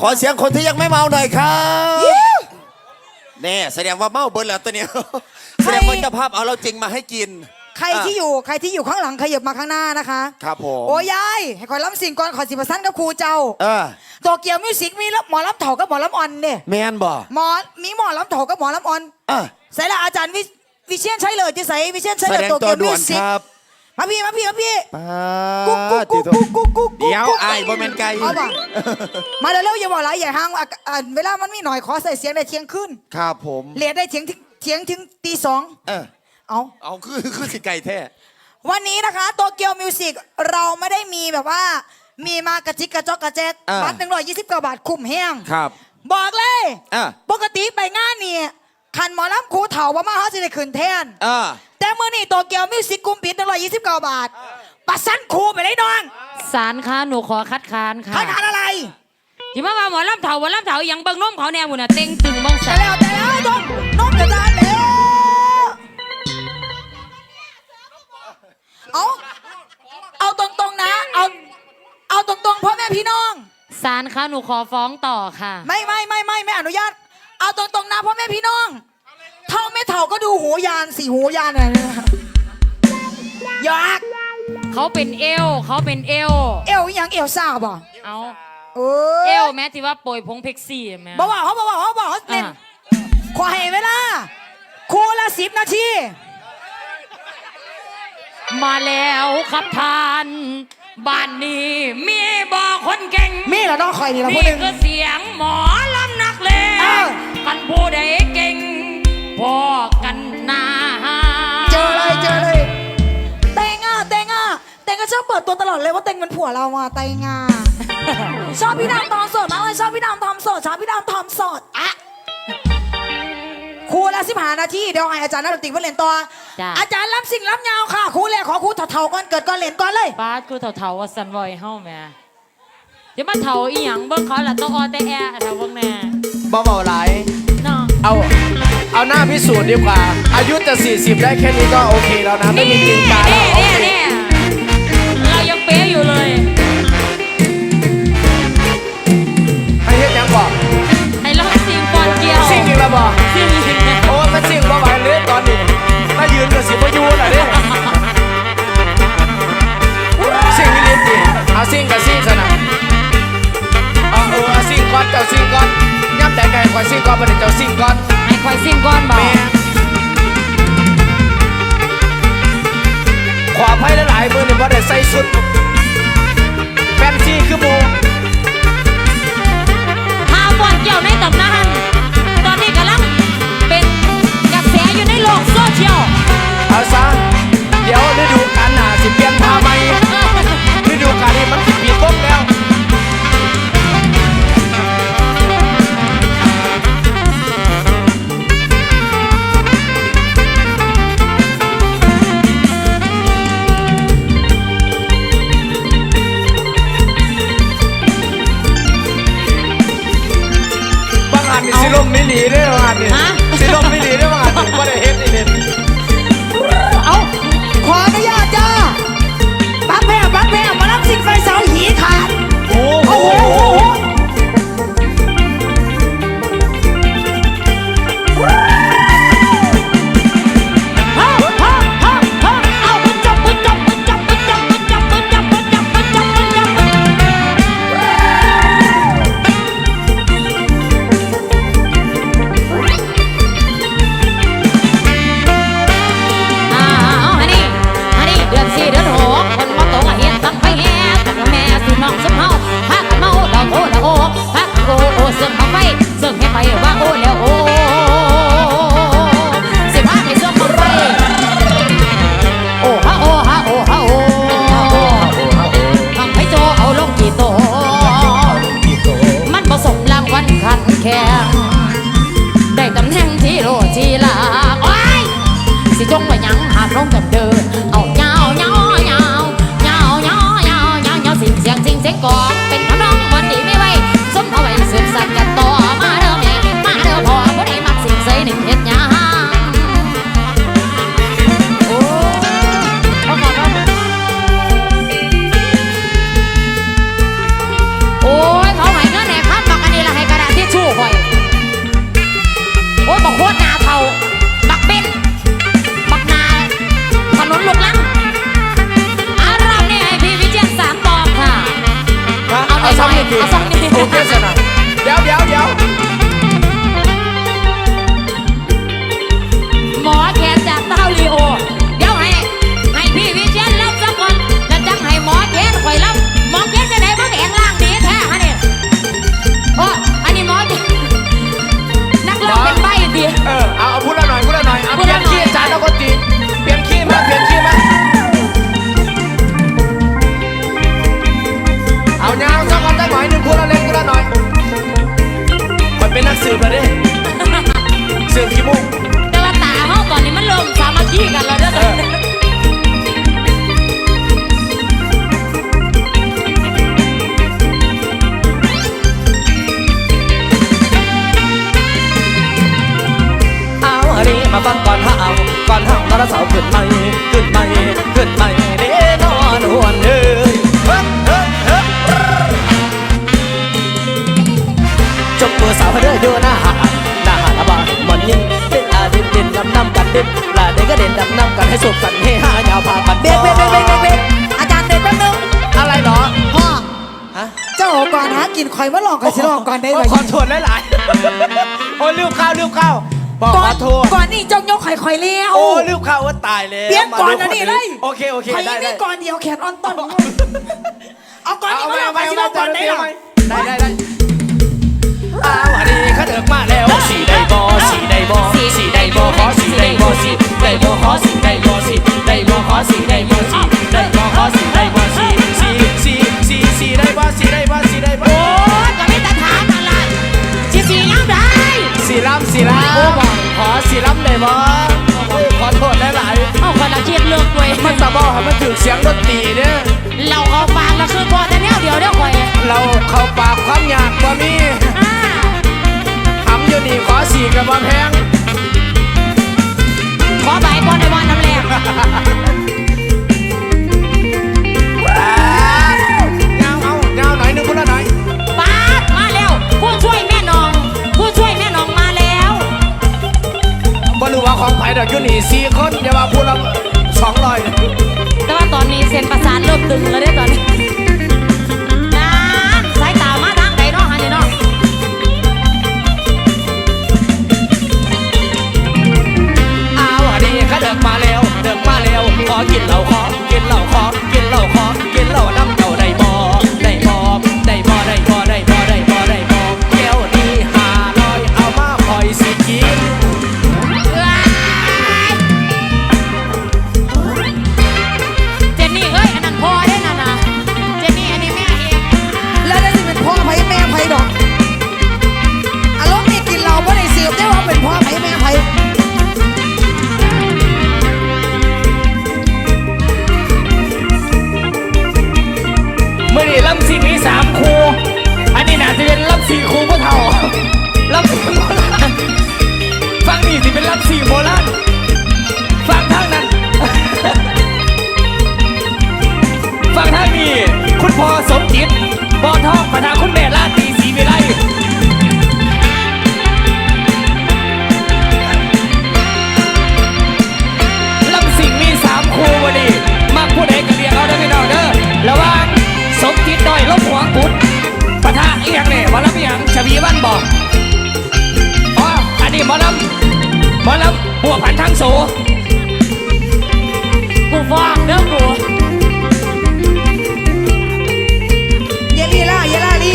ขอเสียงคนที่ยังไม่เมาหน่อยครับแน่แสดงว่าเมาเบิร์แล้วตัวเนี้ยแสดงว่าเจ้าภาพเอาเราจริงมาให้กิน ใครที่อยู่ใครที่อยู่ข้างหลังขยับมาข้างหน้านะคะ ครับผมโอ้ยายให้คอยล้ำสิ่งก่อนขอสิบสั้นกับครูเจ้าเออโตเกียวมิวสิกมีหมอลำเถากับหมอลำอ่อนเนี่ยแมนบ่หมอมีหมอลำเถากับหมอลำอ่อนอะใส่ละอาจารย์วิวิเชียนใช้เลยที่ใส่วิเชียนใช้แสเลยดงโตตัเกีวยวด่มิววนสิกครับ มาพี่มาพี่มาพี่ป้ากุ๊กกุ๊กกุ๊กติกุ๊กกุ๊กกุ๊กเดี๋ยวไอ้ายบ่แมนไก่เอาป่ะมาเร็วๆอย่าบอกอะไรอย่าห่างอะอะเวลามันมีหน่อยขอใส่เสียงได้เที่ยงคืนครับผมเรียนได้เที่ยงถึงเที่ยงถึงตีสองเออเอาเอาคือคือสิไก่แท้วันนี้นะคะโตเกียวมิวสิกเราไม่ได้มีแบบว่า มีมากระจิกกระจอกกระแจกอ่าบัตรหนึ่งร้อยยี่สิบเก้าบาทคุ้มแห้งครับ บอกเลยอะปกติไปงานนี่คันหมอลำครูเถาว่ามาเขาจะได้คืนแทนอะแต่เมื่อนี่โตเกียวมิวสิกกุมปิดหนึ่ง ร้อยยี่สิบเก้าบาทปัดสั้นครูไปเลยน้องสารคะหนูขอคัดค้านค่ะท่านทานอะไรที่มาว่าหมอลำเถาหมอลำเถายังเบิ่งนมเขาแน่บุญน่ะเต็งตึงบ้องแต่สัแล้วแต่แล้วน้องน้องกระจายแล้วเอาเอาตรงๆนะ เอาเอาตรงๆพ่อแม่พี่น้อง สารคะหนูขอฟ้องต่อค่ะ ไม่ไม่ไม่ไม่ไม่อนุญาต เอาตรงๆนะพ่อแม่พี่น้อง เท่าไม่เท่าก็ดูหูยานสี่หูยานอะไรนะ อยากเขาเป็นเอวเขาเป็นเอวเอวอหยังเอวซ่าบ่เอาเอเออวแม้ที่ว่าโปรยพงเพกซี่แม่บอกว่าเขาบอกว่าเขาบอกเขาเน้นอ่าขอให้เวลาคูละสิบนาทีมาแล้วครับท่านบ้านนี้มีบ่คนเก่ง มีเหรอน้องคอยนี่เราพูดนี่หนึ่ง คือเสียงหมอลำ เตงก็ชอบเปิดตัวตลอดเลยว่าเตงเป็นผัวเราอะเตงอะ ชอบพี่ดำทอมสดมากเลยชอบพี่ดำทอมสดชอบพี่ดำทอมสดอะครูละสิบหานาทีเดี๋ยวให้อาจารย์นักดนตรีมาเล่นต่อจ้ะ อาจารย์รับสิ่งรับยาวค่ะครูเลยขอครูเถาๆก่อนเกิดก่อนเล่นก่อนเลย ป้าดกูเถาๆว่าสันวอยเฮาแม่อย่ามาเถาอีหยังเบิ่งเขาละต้องออแต่แอเถาเบิ่งแน่เบาๆหลายเนาะเอา เอาหน้าพิสูจน์ดีกว่า อายุจะ 40 ได้แค่นี้ก็โอเคแล้วนะ ไม่มีจริงตาแล้วโอนี่เค นี่ สิ่งอีกแล้วบอกสิ่งโอ้ยมันสิ่งบ่ไหวเลยตอนนี้มายืนกับสิบ่อยู่น่ะเด้สิ่งนี้ลิ้นดิเอาสิ่งกับสิ่งซะนะเอาเออเอาสิ่งก่อนเจ้าสิ่งก่อนย่ำแต่ไก่ก่อนสิ่งก่อนบ่ได้เจ้าสิ่งก่อนให้คอยสิ่งก่อนบอกแม่ขออภัยหลายๆมือนี่บ่ได้ใส่ชุดแฟนซีคือหมูหาก่อนเกี่ยวในตำนาน เที่ยวอาสาว จบมือสาวให้เด้ออยู่หน้าหาดหน้าหาดละบาหมอนยิงเด่นอาเด่นเด่นดำน้ำกันเด่นลาเด่นก็เด่นดำน้ำกันให้สุกกันให้ห้ายาวพากันเบรกเบรกเบรกเบรกเบรกเบรกอาจารย์เบรกแป๊บนึงอะไรเหรอพ่อฮะเจ้าของก่อนหากินข่อยมาลองกันสิลองก่อนได้ไหมขอโทษหลายๆโอ้ยลืมข้าวลืมข้าวบอกก่ขออนโทษก่อนนี่เจ้ายกไข่ข่อยเลี้ยวโอ้ลืมข้าวว่าตายแล้วเปลี่ยนก่อนมานะดูนี่เลยโอเคโอเคข่อยได้นี่ได้ก่อนเดียวแขนอ่อนต้นเอาก่อนนี่เอามาลองไปกันสิลเอาองก่อนได้หรอได้ได้ได้ อ้าวอันนี้เขาเดิกมาแล้วสีได้บอสีได้บอสีได้บอขอสีได้บอสีได้บอขอสีได้บอสีได้บอขอสีได้บอสีได้บอขอสีได้บอสีสีสีสีสีได้บอสีได้บอสีได้บอโอ้ยก็ไม่ต่ถามอะไรสิสียังได้สีล้ำสีล้ำขอสีล้ำได้บอขอโทษหลายเอาคนละเชียดเลือกด้วยมันตะบอให้มันถึงเสียงดนตรีเนี่ย อลำบัวพันทั้งโสกูฟ้องเด้อกูเยลีล่าเยล่าลี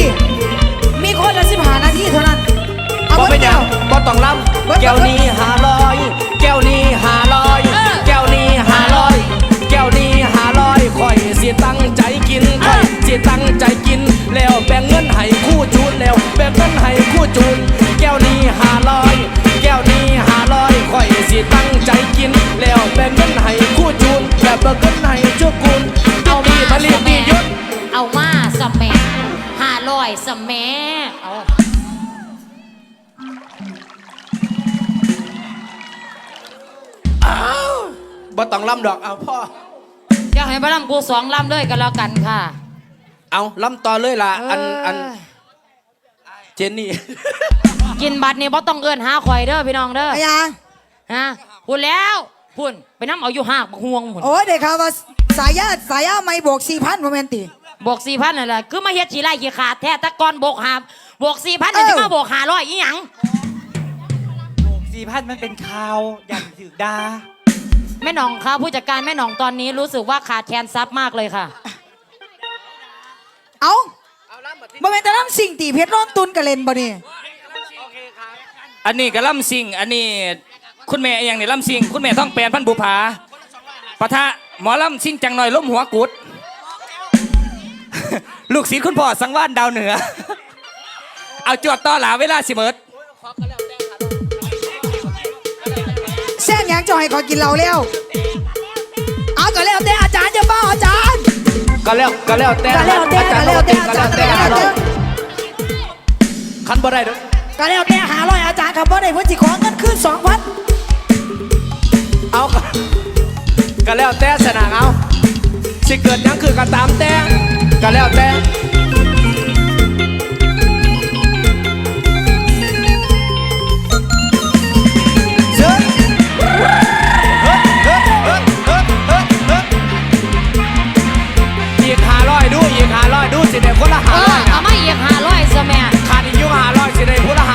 มีคนละสิบห้านาทีเท่านั้น เอาบ่ไว้เป็นหเดียัยงวบ่ต้องลำแก้วนี้หาลอย แก้วนี้หาลอยแก้วนี้หาลอย แก้วนี้หาลอยคอยสิตั้งใจกินคอยสิตั้งใจกิน แล้วแบ่งเงินให้คู่จูนแล้วแบ่งเงินให้คู่จูนแก้วนี้ บ่เงินให้ชั่วกุลเอามีผลิตมียศเอามาสแมัห้าร้อยสแมัเอาบ่ต้องลำดอกเอาพ่อ อยากให้มาลำกูสองลำเลยกันแล้วกันค่ะ เอาลำต่อเลยล่ะ อันอันเจนนี่ กินบัตรนี่บ่ต้องเอื้อนหาข่อยเด้อพี่น้องเด้อไอ้ยาฮะพูดแล้ว พูดไปน้ำเอาอยู่หากบักห่วงหมดโอ้ยเด็กข่าวว่าสายญาติสายญาติไม่บวกสี่พันโมเมนติบวกสี่พันนั่นแหละคือมาเฮ็ดฉีไล่ขี้ขาดแท้ตะกอนบวกหาบวกสี่พันนี่จะมาบวกหาร้อยอีหยังสี่พันมันเป็นข่าวอย่างถือดาแม่หน่องคะผู้จัดการแม่หน่องตอนนี้รู้สึกว่าขาดแคลนทรัพย์มากเลยค่ะ เอ้าบ่แม่นแต่ลำสิ่งตีเพชรร้อนตุนกะเล่นบ่นี่อันนี้ก็ล่ำซิงอันนี้ คุณแม่อย่างนี่ล่ำซิง คุณแม่ท่องแปลนพันบุภาปะทะหมอล่ำซิงจังหน่อยล้มหัวกุด ลูกศิษย์คุณพ่อสังวานดาวเหนือ เอาจวดต่อหลาเวลาสิเมิดแซงหยังจะให้ขอกินเหล้าแล้วเอาก็แล้วแต่อาจารย์จะบ้าอาจารย์ก็แล้วก็แล้วแต่ก็แล้วแต่อาจารก็ย์แล้วแต่ก็อาจารย์ก็แล้วแล้วแต่แต่คันบ่ได้เด้อก็แล้วแต่หาร้อยอาจารย์ครับบ่ได้เพิ่นสิขอเงินคืน2,000 เอาก็ก็แล้วแต่สนางเอาสิเกิดหยังคือก็ตามแต่ก็แล้วแต่เชิญอีกหาร้อยดูอีกหาร้อยดูสิเด็กคนละเอหาร้ออยเอามาอีกหาร้อยซะแม่ ขาดอีกอยุ่หาร้อยสิเด็กคนละหา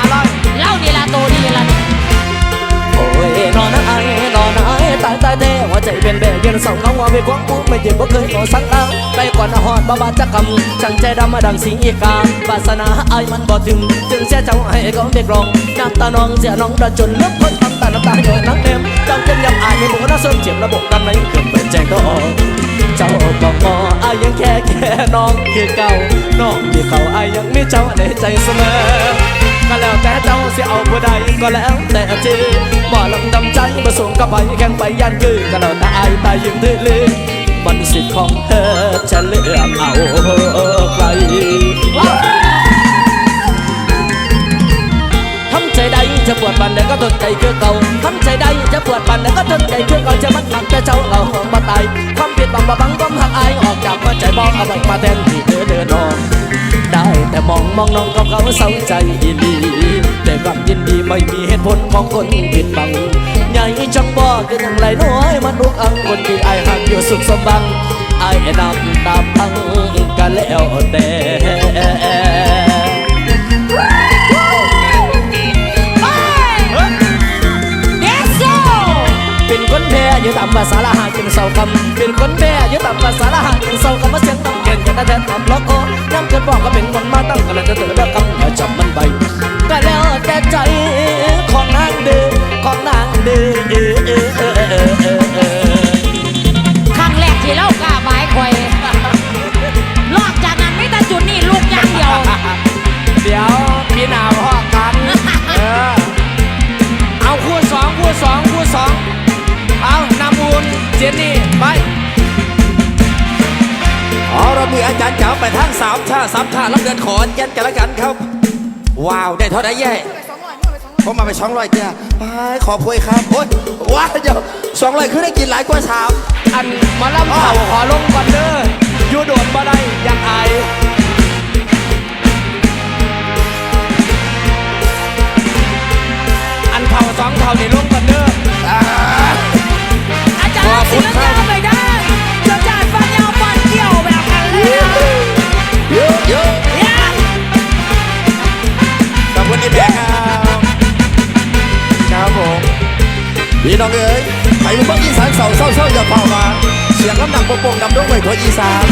ใจเป็นแบบเย็นสองน้องว่าไปควงปุ๊บไม่เจ็บบ่เคยขอสักเอาไปก่อนหอดบ้าบาจักคำช่างใจดำมาดังสิงอีกาบาสนาไอ้มันบ่ถึงจึงเสียเจ้าให้เขาเด็กรองน้ำตาน้องเสียน้องระจนเลือกคนทำตาน้ำตาหยดนักเต็มจ้องจนยับอายไม่บุกน่าเสริมเจ็บระบบกันในเกินเปิดแจ้งก็ออกเจ้าบอกงออายยังแค่แค่น้องคือเก่าน้องที่เขาอายยังไมีเจ้าในใจเสมอ ก็แล้วแต่เจ้าสิเอาผู้ใดก็แล้วแต่จอบ่ลำดำใจมาส่งกับไปแข่งไปยันคือก็แล้วแต่อายตายยืมดื้อลือมันสิทธิ์ของเธอจะเลือกเอาใครทำใจใดจะปวดปันใดก็ทนใจคือเก่าทำใจใดจะปวดปันใดก็ทนใจคือเก่าจะมันหักแต่เจ้าเราของมาตายความผิดบังมาบังความหักอายออกจากหัวใจบอกเอาไว้มาแทนที่เธอเดินออก ได้ แต่มองมองน้องกับเขาเศร้าใจอีหลีแต่ความยินดีไม่มีเหตุผลของคนผิดบังใหญ่จังบ่คือทั้งไรน้อยมันลุกอังคนที่ไอายหักอยู่สุขสมบังไอายนำตามพังกันแล้วแต่เดซโซเป็นคนแพ้อยู่ตามภาษาละหากินเศร้าคำเป็นคนแพ้อยู่ตามภาษาละหากินเศร้าคำมาเสียงต้องเก่งกั นแต่แทนทำล็อกโอ้น้ำเกิดบอกก็เป็นคนมาตั้งกันแล้วจะเตือนเรื่องคำอย่าจับมันไปก็แล้วแต่ใจของนางเดือของนางเดือเออเออเออเออเออเออครั้งแรกที่เล่ากล้าบายคอยนอกจากนั้นไม่แต่จุดนี้ลูกอย่างเดียว เดี๋ยวพี่หนาวพ่อกันเออเอาคู่สองคู่สองคู่สองเอานำอุ่นเจนนี่าไปทางสามชาสามชารับเดินขอนยันกันละกันครับ ว้าวได้เท่าไหร่แย่ผมมาไปสองร้อยจ้าไปขอบคุยครับโอ๊ยว้าวเดี๋ยวสองร้อยคือได้กินหลายกว่าสามอันมาล่ำเผาขอลงก่อนเด้ออยู่โดดบ่ได้อยังไอายอันเผาสองเผานี่ลงก่อนเด้ออาจารย์ศิลปะไปได้อาจารย์ฟันยาวฟันเกี่ยวแบบกันเลย เยอะเยอะเนี่ยขอบคุณที่แบกครับครับผมพี่น้องเอ๋ยไปเมืองอีสานเศร้าเศร้าเศร้าอย่าเผามาเสียงลำหนักโป่งดำดงไว้ทั่วอีสาน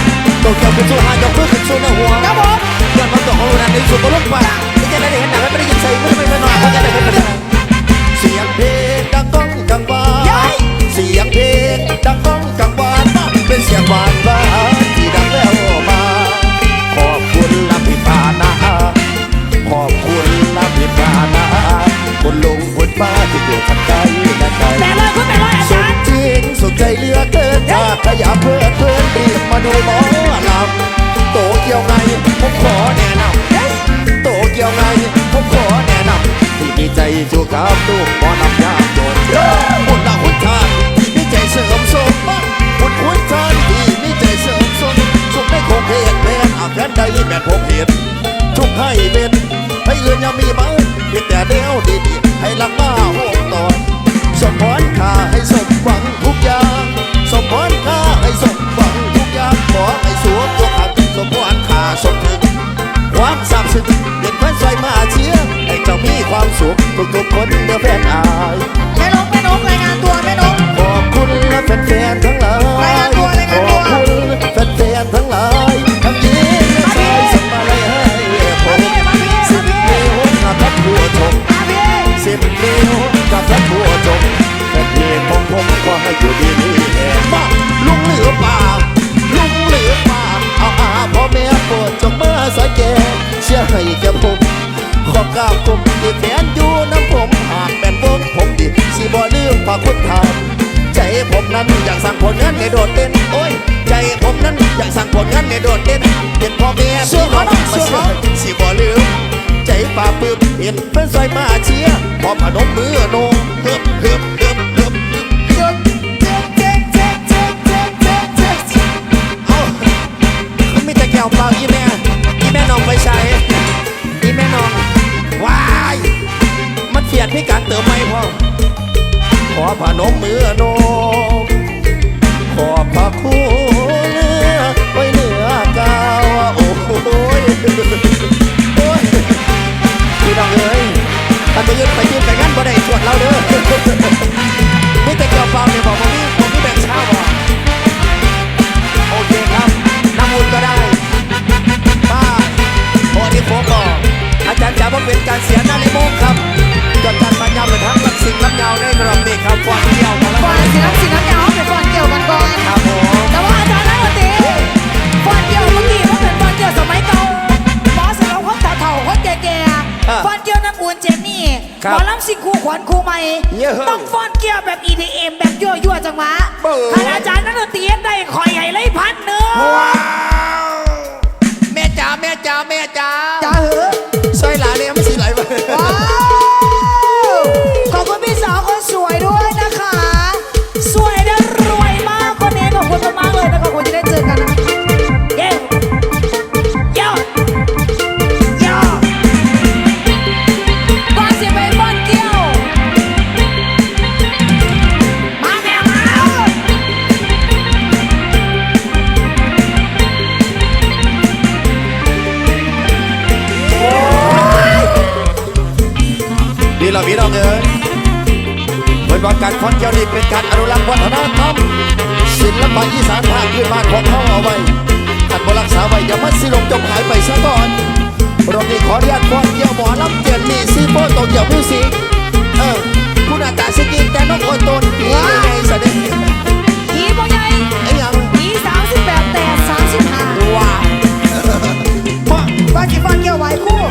ตกเกี่ยวขึ้นสู่หายกมือขึ้นสู่หน้าหัวครับผมย้อดมาตกของเราในสุดก็ลุกไฟที่จะได้เห็นหนังไม่ได้ยินเสียง เชื่อให้เจ้ามีความสุขทุกๆคนเดือแฟนอาย พระคุณทานใจผมนั้นอยากสั่งผลงานในโดดเด่นโอ้ย ใจผมนั้นอยากสั่งผลงานในโดดเด่นเป็นพ่อแม่พี่น้องมาเชื่อสิบ่ลืม ใจป่าปื้มเห็นเพื่อนซอยมาเชียร์พอพนมมือ ครัหบมอลำสิงคูขวัญครูใหม่ต้องฟ้อนเกียร์แบบ EDM แบบยั่วยั่วจังหวะเบิ่ท่านอาจารย์นั่นตรีได้คอยใหญ่เลยพันเนื้อว้แม่จ๋าแม่จ๋าแม่จ๋า จ้าเหอ การฟ้อนเกลีเป็นการอนุรักษ์วัฒนธรรมศิลปะอีสานภาคพื้นบ้านของเขาเอาไว้ขันบรักษาไว้อย่ามันสิลงจมหายไปซะก่อนรอบนี้ขออนุญาตฟ้อนเกี่ยวหมอลำเจียนมีซีโป้ตกเกี่ยวมิวสิกเออคุณอาจารย์สกินแต่น้องโอนตนผีใหญ่แสดงผีบ่ใหญ่ไอ้ยังผีสามสิบแปดแต่สามสิบห้าว้าวมากี่ฟังเกี่ยวไว้คู่